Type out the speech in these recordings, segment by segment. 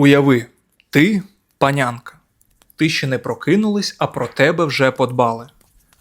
Уяви, ти панянка. Ти ще не прокинулась, а про тебе вже подбали.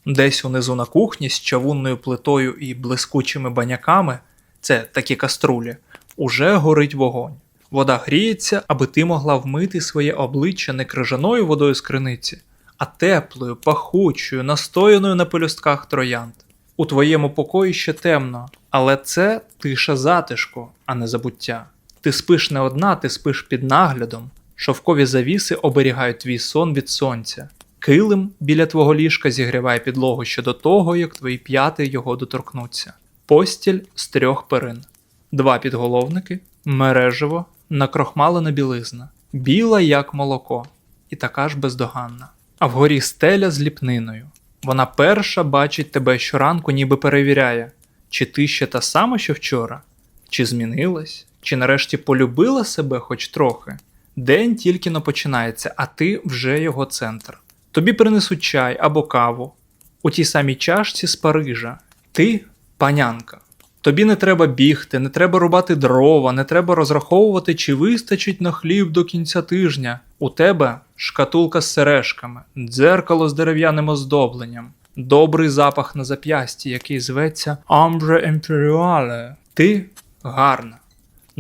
Десь унизу на кухні з чавунною плитою і блискучими баняками це такі каструлі, уже горить вогонь. Вода гріється, аби ти могла вмити своє обличчя не крижаною водою з криниці, а теплою, пахучою, настояною на пелюстках троянд. У твоєму покої ще темно, але це тиша затишку, а не забуття. Ти спиш не одна, ти спиш під наглядом. Шовкові завіси оберігають твій сон від сонця. Килим біля твого ліжка зігріває підлогу ще до того, як твої п'яти його доторкнуться. Постіль з трьох перин, два підголовники, мережево, накрохмалена білизна, біла, як молоко, і така ж бездоганна. А вгорі стеля з ліпниною. Вона перша бачить тебе щоранку, ніби перевіряє, чи ти ще та сама, що вчора, чи змінилась, чи нарешті полюбила себе хоч трохи. День тільки но починається, а ти вже його центр. Тобі принесуть чай або каву у тій самій чашці з Парижа. Ти панянка. Тобі не треба бігти, не треба рубати дрова, не треба розраховувати, чи вистачить на хліб до кінця тижня. У тебе шкатулка з сережками, дзеркало з дерев'яним оздобленням, добрий запах на зап'ясті, який зветься Ambre Imperiale. Ти гарна.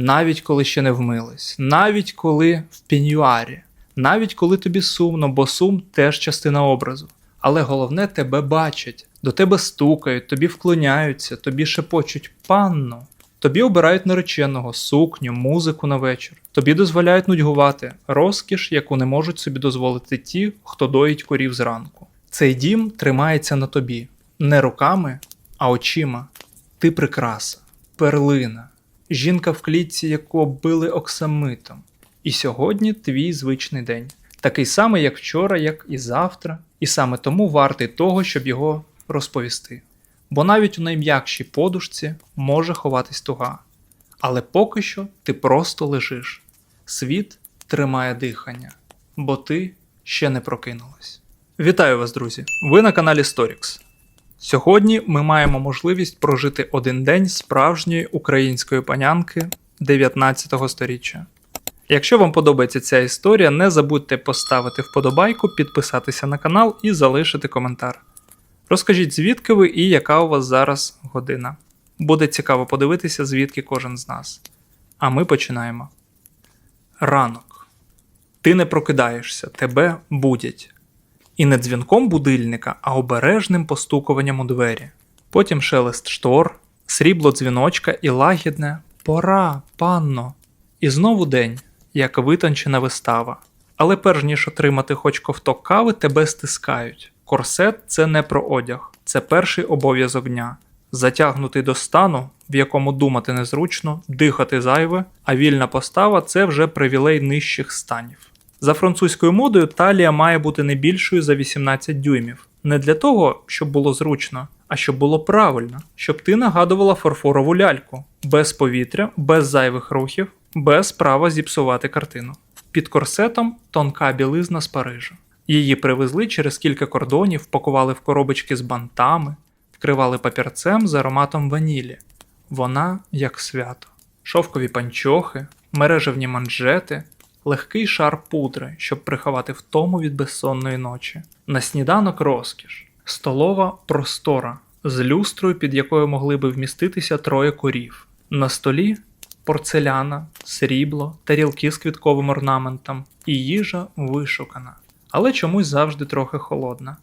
Навіть коли ще не вмилась, навіть коли в пеньюарі, навіть коли тобі сумно, бо сум теж частина образу. Але головне тебе бачать, до тебе стукають, тобі вклоняються, тобі шепочуть панно. Тобі обирають нареченого, сукню, музику на вечір. Тобі дозволяють нудьгувати, розкіш, яку не можуть собі дозволити ті, хто доїть корів зранку. Цей дім тримається на тобі не руками, а очима. Ти прикраса, перлина, жінка в клітці, яку били оксамитом. І сьогодні твій звичний день. Такий самий, як вчора, як і завтра, і саме тому вартий того, щоб його розповісти. Бо навіть у найм'якшій подушці може ховатись туга. Але поки що ти просто лежиш. Світ тримає дихання, бо ти ще не прокинулась. Вітаю вас, друзі! Ви на каналі Storix. Сьогодні ми маємо можливість прожити один день справжньої української панянки 19 століття. Якщо вам подобається ця історія, не забудьте поставити вподобайку, підписатися на канал і залишити коментар. Розкажіть, звідки ви і яка у вас зараз година. Буде цікаво подивитися, звідки кожен з нас. А ми починаємо. Ранок. Ти не прокидаєшся, тебе будять. І не дзвінком будильника, а обережним постукуванням у двері. Потім шелест штор, срібло дзвіночка і лагідне Пора, панно. І знову день, як витончена вистава. Але перш ніж отримати хоч ковток кави, тебе стискають. Корсет це не про одяг, це перший обов'язок дня. Затягнутий до стану, в якому думати незручно, дихати зайве, а вільна постава це вже привілей нижчих станів. За французькою модою талія має бути не більшою за 18 дюймів. Не для того, щоб було зручно, а щоб було правильно, щоб ти нагадувала фарфорову ляльку, без повітря, без зайвих рухів, без права зіпсувати картину. Під корсетом тонка білизна з Парижа. Її привезли через кілька кордонів, пакували в коробочки з бантами, вкривали папірцем з ароматом ванілі. Вона як свято. Шовкові панчохи, мережевні манжети, легкий шар пудри, щоб приховати втому від безсонної ночі. На сніданок розкіш, столова простора з люстрою, під якою могли би вміститися троє корів. На столі порцеляна, срібло, тарілки з квітковим орнаментом і їжа вишукана, але чомусь завжди трохи холодна.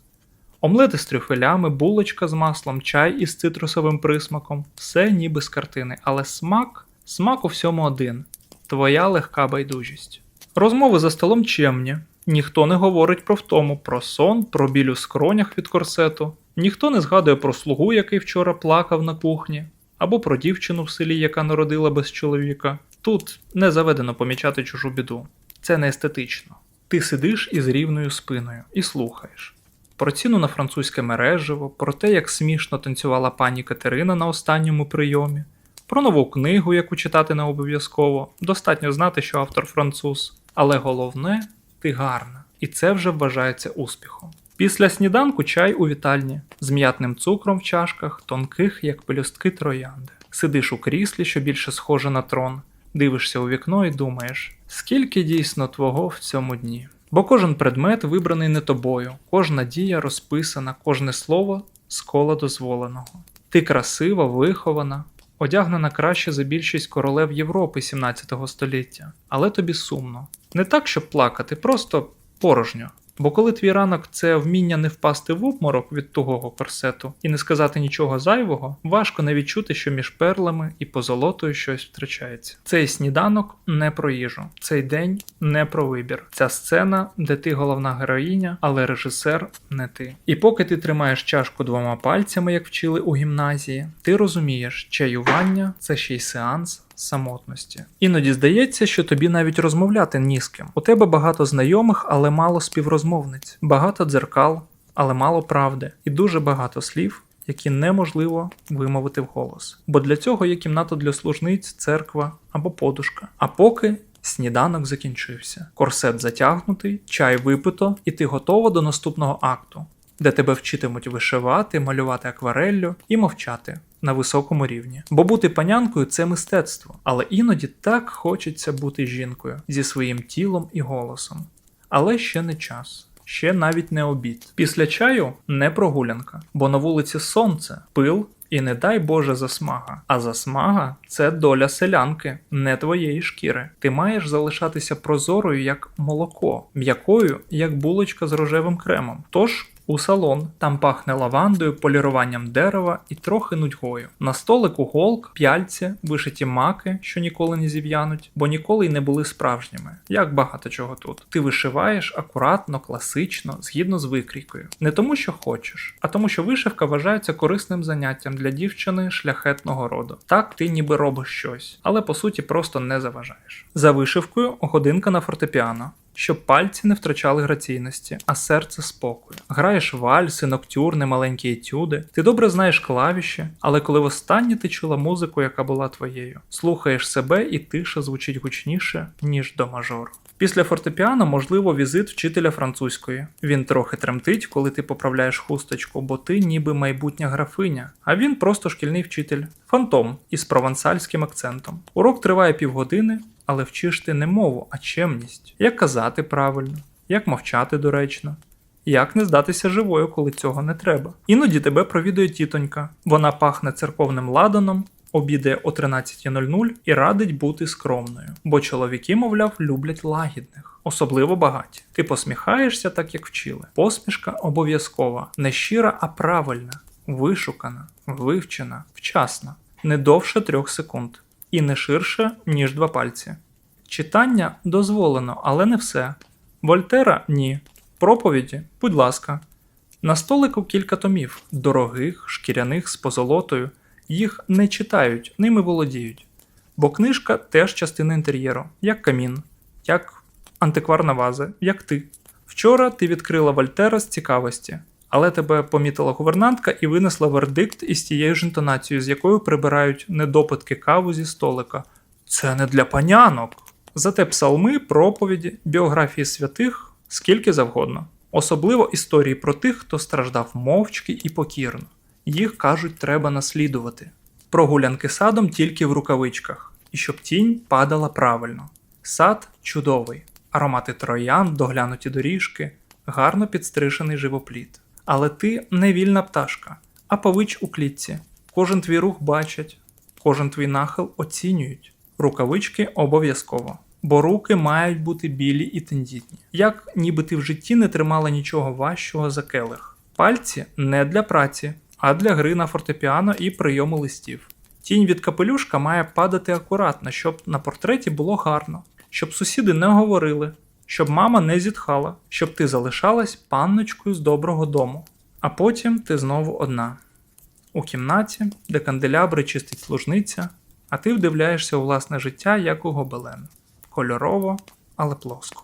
Омлети з трюфелями, булочка з маслом, чай із цитрусовим присмаком все ніби з картини, але смак, смак у всьому один твоя легка байдужість. Розмови за столом чемні. Ніхто не говорить про втому, про сон, про біль у скронях від корсету, ніхто не згадує про слугу, який вчора плакав на кухні, або про дівчину в селі, яка народила без чоловіка. Тут не заведено помічати чужу біду. Це не естетично. Ти сидиш із рівною спиною і слухаєш. Про ціну на французьке мережево, про те, як смішно танцювала пані Катерина на останньому прийомі, про нову книгу, яку читати не обов'язково. Достатньо знати, що автор француз. Але головне, ти гарна, і це вже вважається успіхом. Після сніданку чай у вітальні з м'ятним цукром в чашках, тонких, як пелюстки троянди. Сидиш у кріслі, що більше схоже на трон, Дивишся у вікно і думаєш, скільки дійсно твого в цьому дні. Бо кожен предмет вибраний не тобою, кожна дія розписана, кожне слово з кола дозволеного. Ти красива, вихована, одягнена краще за більшість королев Європи 17 століття, але тобі сумно. Не так, щоб плакати, просто порожньо. Бо коли твій ранок це вміння не впасти в обморок від тугого корсету і не сказати нічого зайвого, важко не відчути, що між перлами і позолотою щось втрачається. Цей сніданок не про їжу, цей день не про вибір. Ця сцена, де ти головна героїня, але режисер не ти. І поки ти тримаєш чашку двома пальцями, як вчили у гімназії, ти розумієш, чаювання це ще й сеанс самотності. Іноді здається, що тобі навіть розмовляти ні з ким. У тебе багато знайомих, але мало співрозмовниць, багато дзеркал, але мало правди, і дуже багато слів. Які неможливо вимовити вголос, бо для цього є кімната для служниць, церква або подушка. А поки сніданок закінчився, корсет затягнутий, чай випито, і ти готова до наступного акту, де тебе вчитимуть вишивати, малювати аквареллю і мовчати на високому рівні. Бо бути панянкою це мистецтво, але іноді так хочеться бути жінкою зі своїм тілом і голосом. Але ще не час. Ще навіть не обід. Після чаю не прогулянка, бо на вулиці сонце, пил і не дай Боже засмага. А засмага це доля селянки, не твоєї шкіри. Ти маєш залишатися прозорою як молоко, м'якою як булочка з рожевим кремом. Тож у салон там пахне лавандою, поліруванням дерева і трохи нудьгою. На столику голк, п'яльці, вишиті маки, що ніколи не зів'януть, бо ніколи й не були справжніми. Як багато чого тут. Ти вишиваєш акуратно, класично, згідно з викрійкою. Не тому, що хочеш, а тому, що вишивка вважається корисним заняттям для дівчини шляхетного роду. Так ти ніби робиш щось, але по суті просто не заважаєш. За вишивкою годинка на фортепіано щоб пальці не втрачали граційності, а серце спокою. Граєш вальси, ноктюрни, маленькі етюди. Ти добре знаєш клавіші, але коли востаннє ти чула музику, яка була твоєю, слухаєш себе і тиша звучить гучніше, ніж до мажору. Після фортепіано можливо візит вчителя французької. Він трохи тремтить, коли ти поправляєш хусточку, бо ти ніби майбутня графиня, а він просто шкільний вчитель, фантом із провансальським акцентом. Урок триває півгодини, але вчиш ти не мову, а чемність. Як казати правильно, як мовчати доречно. Як не здатися живою, коли цього не треба. Іноді тебе провідує тітонька. Вона пахне церковним ладаном, обідає о 13.00 і радить бути скромною, бо чоловіки, мовляв, люблять лагідних, особливо багаті. Ти посміхаєшся так, як вчили. Посмішка обов'язкова, не щира, а правильна, вишукана, вивчена, вчасна, не довше трьох секунд і не ширше, ніж два пальці. Читання дозволено, але не все. Вольтера ні. Проповіді, будь ласка. На столику кілька томів, дорогих, шкіряних з позолотою. Їх не читають, ними володіють. Бо книжка теж частина інтер'єру, як камін, як антикварна ваза, як ти. Вчора ти відкрила Вольтера з цікавості, але тебе помітила гувернантка і винесла вердикт із тією ж інтонацією, з якою прибирають недопитки каву зі столика. Це не для панянок. Зате псалми, проповіді, біографії святих скільки завгодно. Особливо історії про тих, хто страждав мовчки і покірно. Їх кажуть, треба наслідувати. Прогулянки садом тільки в рукавичках, і щоб тінь падала правильно. Сад чудовий, аромати троян, доглянуті доріжки, гарно підстрижений живопліт. Але ти не вільна пташка, а павич у клітці. Кожен твій рух бачать, кожен твій нахил оцінюють. Рукавички обов'язково, бо руки мають бути білі і тендітні. Як ніби ти в житті не тримала нічого важчого за келих. Пальці не для праці, а для гри на фортепіано і прийому листів. Тінь від капелюшка має падати акуратно, щоб на портреті було гарно, щоб сусіди не говорили, щоб мама не зітхала, щоб ти залишалась панночкою з доброго дому. А потім ти знову одна. У кімнаті, де канделябри чистить служниця, а ти вдивляєшся у власне життя, як у гобелен. Кольорово, але плоско.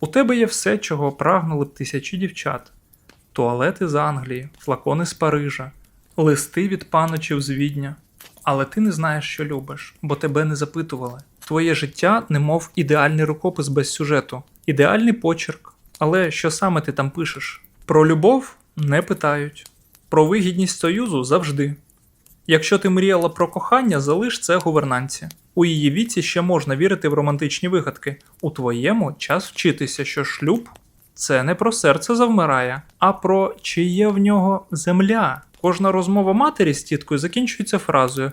У тебе є все, чого прагнули б тисячі дівчат: туалети з Англії, флакони з Парижа, листи від паночів з Відня. Але ти не знаєш, що любиш, бо тебе не запитували. Твоє життя, немов ідеальний рукопис без сюжету, ідеальний почерк. Але що саме ти там пишеш? Про любов не питають, про вигідність союзу завжди. Якщо ти мріяла про кохання, залиш це гувернанці. У її віці ще можна вірити в романтичні вигадки. У твоєму час вчитися, що шлюб це не про серце завмирає, а про чи є в нього земля. Кожна розмова матері з тіткою закінчується фразою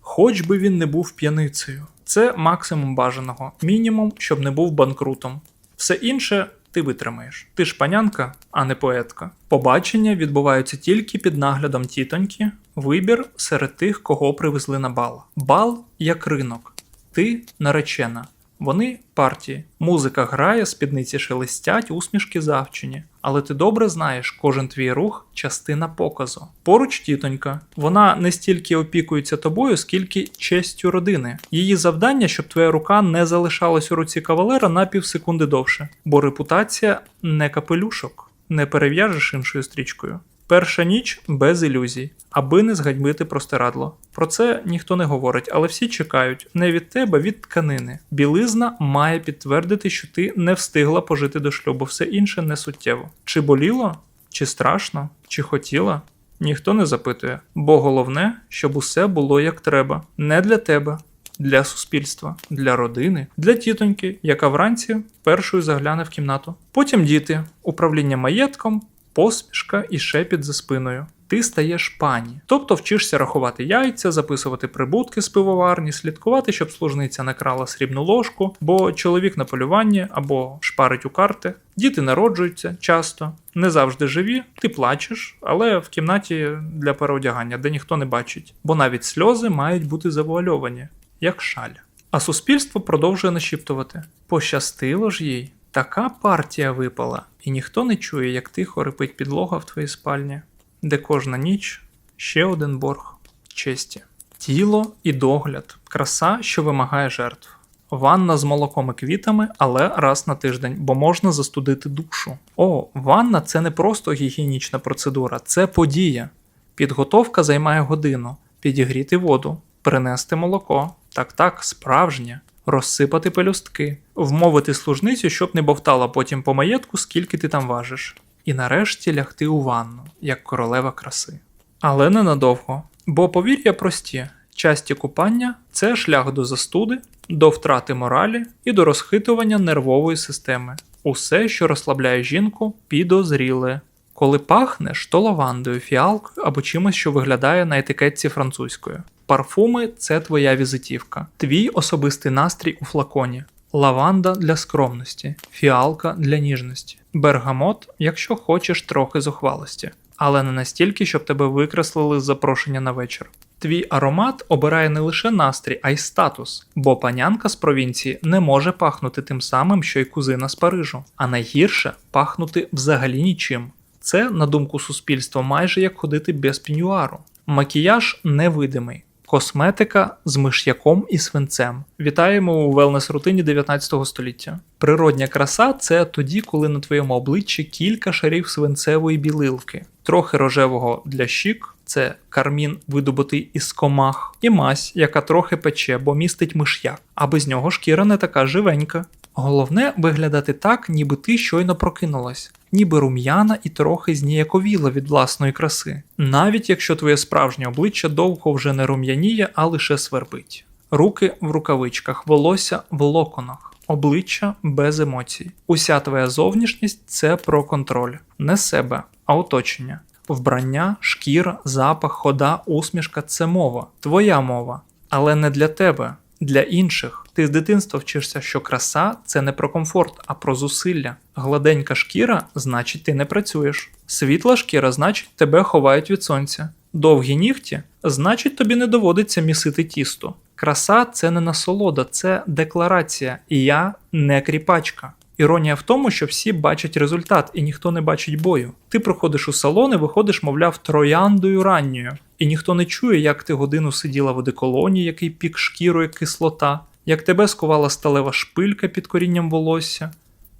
Хоч би він не був п'яницею. Це максимум бажаного, мінімум, щоб не був банкрутом. Все інше ти витримаєш. Ти ж панянка, а не поетка. Побачення відбуваються тільки під наглядом тітоньки, вибір серед тих, кого привезли на бал. Бал як ринок. Ти наречена. Вони партії. Музика грає, спідниці шелестять, усмішки завчені. Але ти добре знаєш, кожен твій рух частина показу. Поруч тітонька. Вона не стільки опікується тобою, скільки честю родини. Її завдання, щоб твоя рука не залишалась у руці кавалера на півсекунди довше. Бо репутація не капелюшок, не перев'яжеш іншою стрічкою. Перша ніч без ілюзій, аби не зганьбити простирадло. Про це ніхто не говорить, але всі чекають не від тебе, від тканини. Білизна має підтвердити, що ти не встигла пожити до шлюбу, все інше не суттєво. Чи боліло, чи страшно, чи хотіла? Ніхто не запитує, бо головне, щоб усе було як треба, не для тебе, для суспільства, для родини, для тітоньки, яка вранці першою загляне в кімнату. Потім діти, управління маєтком, посмішка і шепіт за спиною. Ти стаєш пані, тобто вчишся рахувати яйця, записувати прибутки з пивоварні, слідкувати, щоб служниця не крала срібну ложку, бо чоловік на полюванні або шпарить у карти. Діти народжуються часто, не завжди живі. Ти плачеш, але в кімнаті для переодягання, де ніхто не бачить, бо навіть сльози мають бути завуальовані, як шаль. А суспільство продовжує нашіптувати: пощастило ж їй, така партія випала, і ніхто не чує, як тихо рипить підлога в твоїй спальні, де кожна ніч ще один борг честі. Тіло і догляд, краса, що вимагає жертв. Ванна з молоком і квітами, але раз на тиждень, бо можна застудити душу. О, ванна це не просто гігієнічна процедура, це подія. Підготовка займає годину, підігріти воду, принести молоко, так так, справжнє, розсипати пелюстки, вмовити служницю, щоб не бовтала потім по маєтку, скільки ти там важиш, і нарешті лягти у ванну, як королева краси. Але ненадовго, бо повір'я прості, часті купання це шлях до застуди, до втрати моралі і до розхитування нервової системи. Усе, що розслабляє жінку, підозріле. Коли пахнеш, то лавандою, фіалкою або чимось, що виглядає на етикетці французькою. Парфуми це твоя візитівка, твій особистий настрій у флаконі. Лаванда для скромності, фіалка для ніжності, бергамот, якщо хочеш трохи зухвалості, але не настільки, щоб тебе викреслили з запрошення на вечір. Твій аромат обирає не лише настрій, а й статус, бо панянка з провінції не може пахнути тим самим, що й кузина з Парижу, а найгірше пахнути взагалі нічим. Це, на думку суспільства, майже як ходити без пінюару. Макіяж невидимий. Косметика з миш'яком і свинцем. Вітаємо у велнес-рутині 19 століття. Природня краса це тоді, коли на твоєму обличчі кілька шарів свинцевої білилки, трохи рожевого для щік, це кармін видобутий із комах, і мазь, яка трохи пече, бо містить миш'як, а без нього шкіра не така живенька. Головне виглядати так, ніби ти щойно прокинулась, ніби рум'яна і трохи зніяковіла від власної краси, навіть якщо твоє справжнє обличчя довго вже не рум'яніє, а лише свербить. Руки в рукавичках, волосся в локонах, обличчя без емоцій. Уся твоя зовнішність це про контроль, не себе, а оточення. Вбрання, шкіра, запах, хода, усмішка це мова, твоя мова, але не для тебе, для інших. Ти з дитинства вчишся, що краса це не про комфорт, а про зусилля. Гладенька шкіра значить ти не працюєш. Світла шкіра значить тебе ховають від сонця. Довгі нігті значить тобі не доводиться місити тісто. Краса це не насолода, це декларація, і я не кріпачка. Іронія в тому, що всі бачать результат, і ніхто не бачить бою. Ти приходиш у салон і виходиш, мовляв, трояндою ранньою, і ніхто не чує, як ти годину сиділа в одеколоні, який пік шкірою кислота, як тебе скувала сталева шпилька під корінням волосся,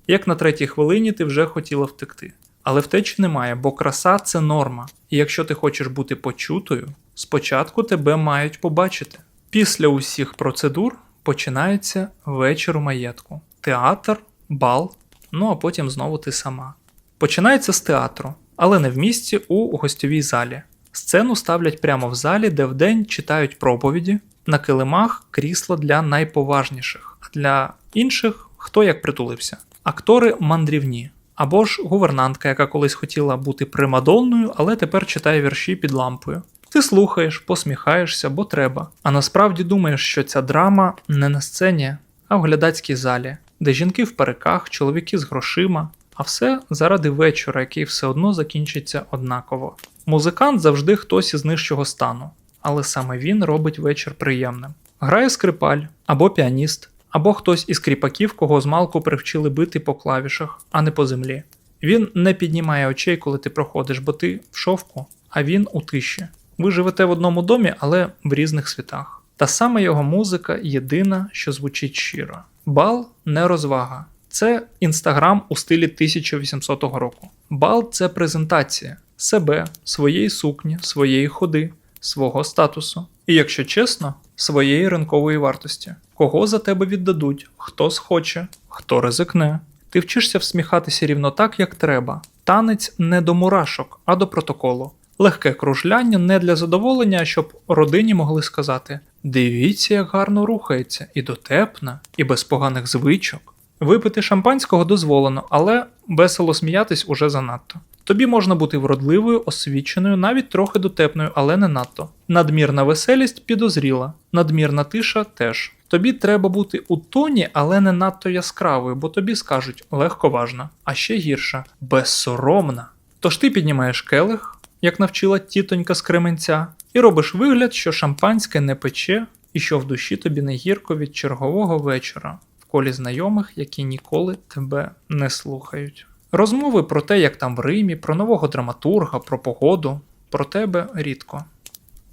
як на третій хвилині ти вже хотіла втекти. Але втечі немає, бо краса це норма. І якщо ти хочеш бути почутою, спочатку тебе мають побачити. Після усіх процедур починається вечір у маєтку, театр, бал, ну а потім знову ти сама. Починається з театру, але не в місті у гостьовій залі. Сцену ставлять прямо в залі, де вдень читають проповіді, На килимах крісла для найповажніших, а для інших хто як притулився. Актори мандрівні. Або ж гувернантка, яка колись хотіла бути примадонною, але тепер читає вірші під лампою. Ти слухаєш, посміхаєшся, бо треба. А насправді думаєш, що ця драма не на сцені, а в глядацькій залі, де жінки в париках, чоловіки з грошима, а все заради вечора, який все одно закінчиться однаково. Музикант завжди хтось із нижчого стану, але саме він робить вечір приємним. Грає скрипаль або піаніст, або хтось із кріпаків, кого змалку привчили бити по клавішах, а не по землі. Він не піднімає очей, коли ти проходиш, бо ти в шовку, а він у тиші. Ви живете в одному домі, але в різних світах. Та саме його музика єдина, що звучить щиро. Бал не розвага. Це інстаграм у стилі 1800 року. Бал це презентація себе, своєї сукні, своєї ходи, свого статусу. І якщо чесно, своєї ринкової вартості. Кого за тебе віддадуть, хто схоче, хто ризикне. Ти вчишся всміхатися рівно так, як треба. Танець не до мурашок, а до протоколу. Легке кружляння не для задоволення, щоб родині могли сказати: дивіться, як гарно рухається, і дотепна, і без поганих звичок. Випити шампанського дозволено, але весело сміятись уже занадто. Тобі можна бути вродливою, освіченою, навіть трохи дотепною, але не надто. Надмірна веселість підозріла, надмірна тиша теж. Тобі треба бути у тоні, але не надто яскравою, бо тобі скажуть легковажна, а ще гірша безсоромна. Тож ти піднімаєш келих, як навчила тітонька з Кременця, і робиш вигляд, що шампанське не пече і що в душі тобі не гірко від чергового вечора в колі знайомих, які ніколи тебе не слухають. Розмови про те, як там в Римі, про нового драматурга, про погоду, про тебе рідко.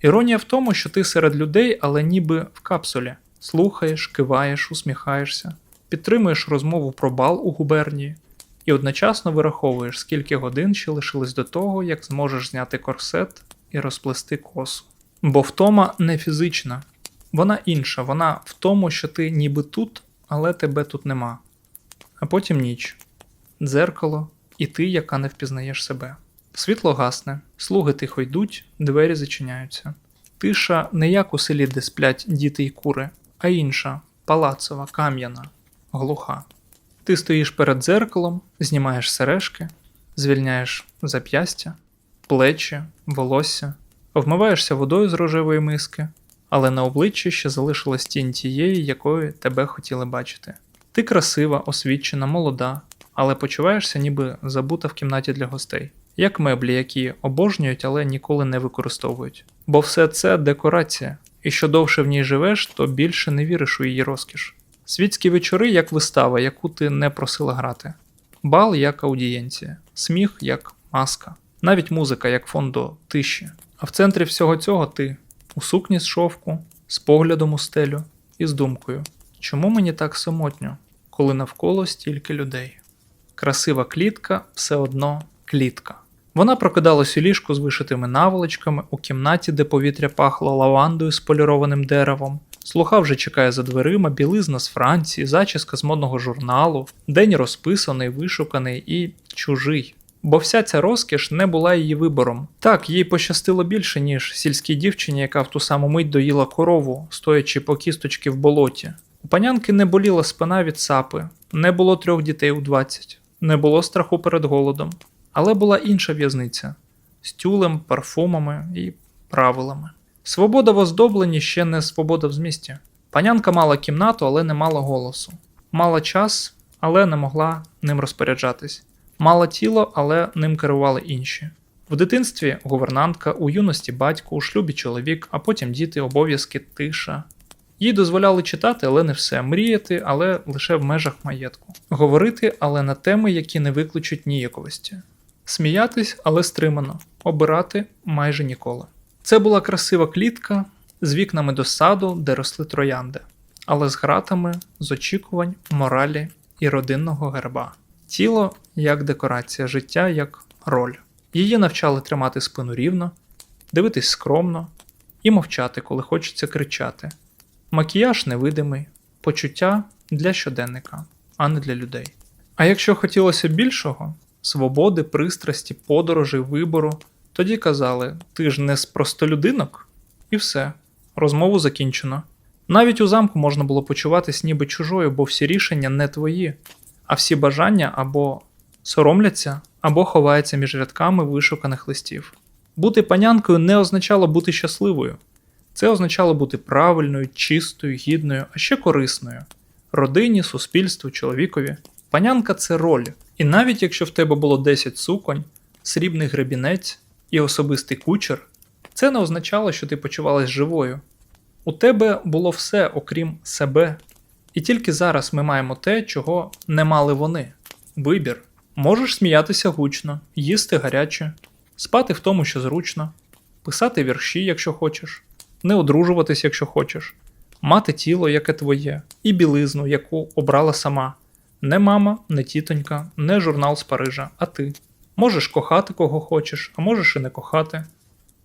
Іронія в тому, що ти серед людей, але ніби в капсулі. Слухаєш, киваєш, усміхаєшся, підтримуєш розмову про бал у губернії і одночасно вираховуєш, скільки годин ще лишилось до того, як зможеш зняти корсет і розплести косу. Бо втома не фізична, вона інша, вона в тому, що ти ніби тут, але тебе тут нема. А потім ніч, дзеркало, і ти, яка не впізнаєш себе. Світло гасне, слуги тихо йдуть, двері зачиняються. Тиша не як у селі, де сплять діти й кури, а інша, палацова, кам'яна, глуха. Ти стоїш перед дзеркалом, знімаєш сережки, звільняєш зап'ястя, плечі, волосся, вмиваєшся водою з рожевої миски, але на обличчі ще залишилась тінь тієї, якої тебе хотіли бачити. Ти красива, освічена, молода, але почуваєшся ніби забута в кімнаті для гостей, як меблі, які обожнюють, але ніколи не використовують. Бо все це декорація, і що довше в ній живеш, то більше не віриш у її розкіш. Світські вечори як вистава, яку ти не просила грати, бал як аудієнція, сміх як маска, навіть музика як фон до тиші. А в центрі всього цього ти у сукні з шовку, з поглядом у стелю і з думкою, чому мені так самотньо, коли навколо стільки людей. Красива клітка все одно клітка. Вона прокидалась у ліжку з вишитими наволочками у кімнаті, де повітря пахло лавандою з полірованим деревом. Слуха вже чекає за дверима, білизна з Франції, зачіска з модного журналу, день розписаний, вишуканий і чужий. Бо вся ця розкіш не була її вибором. Так, їй пощастило більше, ніж сільській дівчині, яка в ту саму мить доїла корову, стоячи по кісточки в болоті. У панянки не боліла спина від сапи, не було трьох дітей у 20, не було страху перед голодом. Але була інша в'язниця з тюлем, парфумами і правилами. Свобода в оздобленні ще не свобода в змісті. Панянка мала кімнату, але не мала голосу. Мала час, але не могла ним розпоряджатись. Мала тіло, але ним керували інші. В дитинстві гувернантка, у юності батько, у шлюбі чоловік, а потім діти, обов'язки, тиша. Їй дозволяли читати, але не все, мріяти, але лише в межах маєтку, говорити, але на теми, які не викличуть ніяковості, сміятись, але стримано, обирати майже ніколи. Це була красива клітка з вікнами до саду, де росли троянди, але з гратами, з очікувань, моралі і родинного герба. Тіло як декорація, життя як роль. Її навчали тримати спину рівно, дивитись скромно і мовчати, коли хочеться кричати. Макіяж невидимий, почуття для щоденника, а не для людей. А якщо хотілося більшого свободи, пристрасті, подорожей, вибору, тоді казали: ти ж не з простолюдинок? І все. розмову закінчено. Навіть у замку можна було почуватись ніби чужою, бо всі рішення не твої, а всі бажання або соромляться, або ховаються між рядками вишуканих листів. Бути панянкою не означало бути щасливою. Це означало бути правильною, чистою, гідною, а ще корисною родині, суспільству, чоловікові. Панянка це роль. І навіть якщо в тебе було 10 суконь, срібний гребінець і особистий кучер, це не означало, що ти почувалась живою. У тебе було все, окрім себе. І тільки зараз ми маємо те, чого не мали вони вибір. Можеш сміятися гучно, їсти гаряче, спати в тому, що зручно, писати вірші, якщо хочеш, не одружуватись, якщо хочеш, мати тіло, яке твоє, і білизну, яку обрала сама. Не мама, не тітонька, не журнал з Парижа, а ти. Можеш кохати кого хочеш, а можеш і не кохати.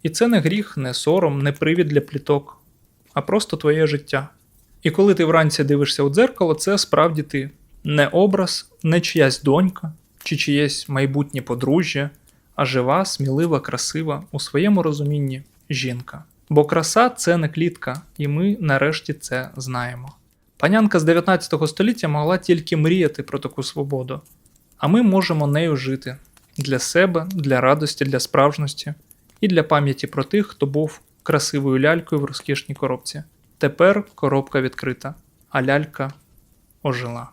І це не гріх, не сором, не привід для пліток, а просто твоє життя. І коли ти вранці дивишся у дзеркало, це справді ти. Не образ, не чиясь донька чи чиєсь майбутнє подружжя, а жива, смілива, красива у своєму розумінні жінка. Бо краса це не клітка, і ми нарешті це знаємо. Панянка з 19 століття могла тільки мріяти про таку свободу, а ми можемо нею жити для себе, для радості, для справжності і для пам'яті про тих, хто був красивою лялькою в розкішній коробці. Тепер коробка відкрита, а лялька ожила.